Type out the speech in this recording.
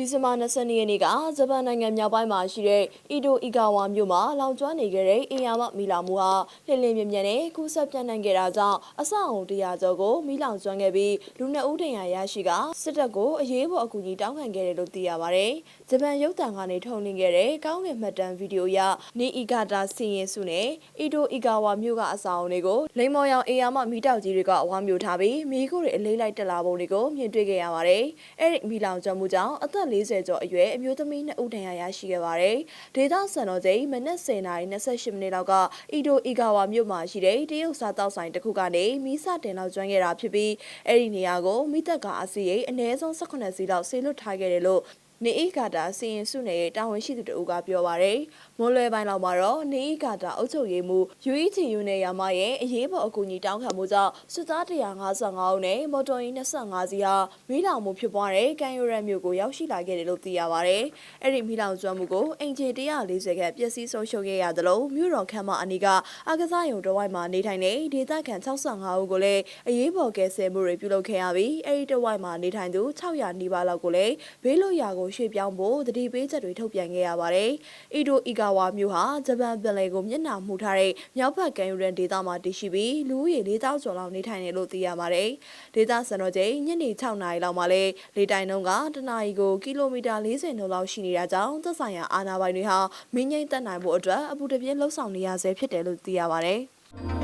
ဒီဇင်ဘာ22ရက်နေ့ကဂျပန်နိုင်ငံမြောက်ပိုင်းမှာရှိတဲ့အီတိုအီဂါဝါမြို့မှာလောင်ကျွမ်းနေခဲ့တဲ့အိမ်ယာမမီလောင်မှုဟာလင်းလင်းမြမြနဲ့ကူးစက်ပြန့်နှံ့ခဲ့တာကြောင့်အဆောက်အုံတရားကျော်ကိုမီလောင်ကျွမ်းခဲ့ပြီးလူနှစ်ဦးဒဏ်ရာရရှိကစစ်တပ်ကိုအရေးပေါ်အကူအညီတောင်းခံခဲ့တယ်လို့သိရပါတယ်။ဂျပန်ရုပ်သံကနေထုတ်လွှင့်ခဲ့တဲ့ကောင်းကင်မှတ်တမ်းဗီဒီယိုအရနေအီဂါတာစီရင်စုနဲ့အီတိုအီဂါဝါမြို့ကအဆောက်အုံတွေကိုလိမ္မော်ရောင်အိမ်ယာမမီတောက်ကြီးတွေကဝါမျိုးထားပြီးမီးခိုးတွေအလေးလိုက်တက်လာပုံတွေကိုမြင်တွေ့ခဲ့ရပါတယ်။အဲ့ဒီမီလောင်ကျွမ်းမှုကြောင့်အသက်40ကျော်အရွယ်အမျိုးသမီး2ဦးဒဏ်ရာရရှိခဲ့ပါတယ်။ဒေသစံတော်ချိန်မနက်10:28မိနစ်လောက်ကအီဒိုအီဂါဝါမြို့မှာရှိတဲ့တရုတ်စားတောက်ဆိုင်တစ်ခုကနေမီးစတင်လောက်ကျွမ်းခဲ့တာဖြစ်ပြီးအဲ့ဒီနေရာကိုမိသက်ကားအစီရိတ်အနည်းဆုံး18စီးလောက်ဆေလွတ်ထားခဲ့တယ်လို့ နေအီဂါတာစီရင်စုနယ်ရဲ့တာဝန်ရှိသူတို့ကပြောပါရယ်မွန်လွယ်ပိုင်းလောက်မှာတော့နေအီဂါတာအုပ်ချုပ်ရေးမှူး UETU နဲ့ရာမရဲ့အရေးပေါ်အကူအညီတောင်းခံမှုကြောင့်စစ်သား155ဦးနဲ့မော်တော်ယာဉ်25စီးဟာမီးလောင်မှုဖြစ်ပွားတဲ့ကန်ယူရန်မြို့ကိုရောက်ရှိလာခဲ့တယ်လို့သိရပါရယ်အဲ့ဒီမီးလောင်ကျွမ်းမှုကိုအင်ဂျင်140ခန့်ပျက်စီးဆုံးရှုံးခဲ့ရသလိုမြို့တော်ခမ်းမအနီးကအကစားရုံတော်ဝိုက်မှာနေထိုင်တဲ့ဒေသခံ65ဦးကိုလည်းအရေးပေါ်ကယ်ဆယ်မှုတွေပြုလုပ်ခဲ့ရပြီးအဲ့ဒီတဝိုက်မှာနေထိုင်သူ600နီးပါးလောက်ကိုလည်းဘေးလွတ်ရာကိုရွှေ့ပြောင်းဖို့တတိပေးချက်တွေထုတ်ပြန်ခဲ့ရပါတယ်။အီဒိုအီဂါဝါမြို့ဟာဂျပန်ပင်လယ်ကိုမျက်နှာမူထားတဲ့မြောက်ဘက်ကမ်းယူရန်ဒေသမှာတည်ရှိပြီးလူဦးရေ4000ကျော်လောက်နေထိုင်နေလို့သိရပါတယ်။ဒေသစံတော်ချိန်ညနေ6နာရီလောက်မှာလဲလေတိုင်နှုန်းကတနာရီကိုကီလိုမီတာ40နှုန်းလောက်ရှိနေတာကြောင့်သက်ဆိုင်ရာအာဏာပိုင်တွေဟာမင်းငိမ့်တက်နိုင်ဖို့အတွက်အပူတပြင်းလှုပ်ဆောင်နေရဆဲဖြစ်တယ်လို့သိရပါတယ်။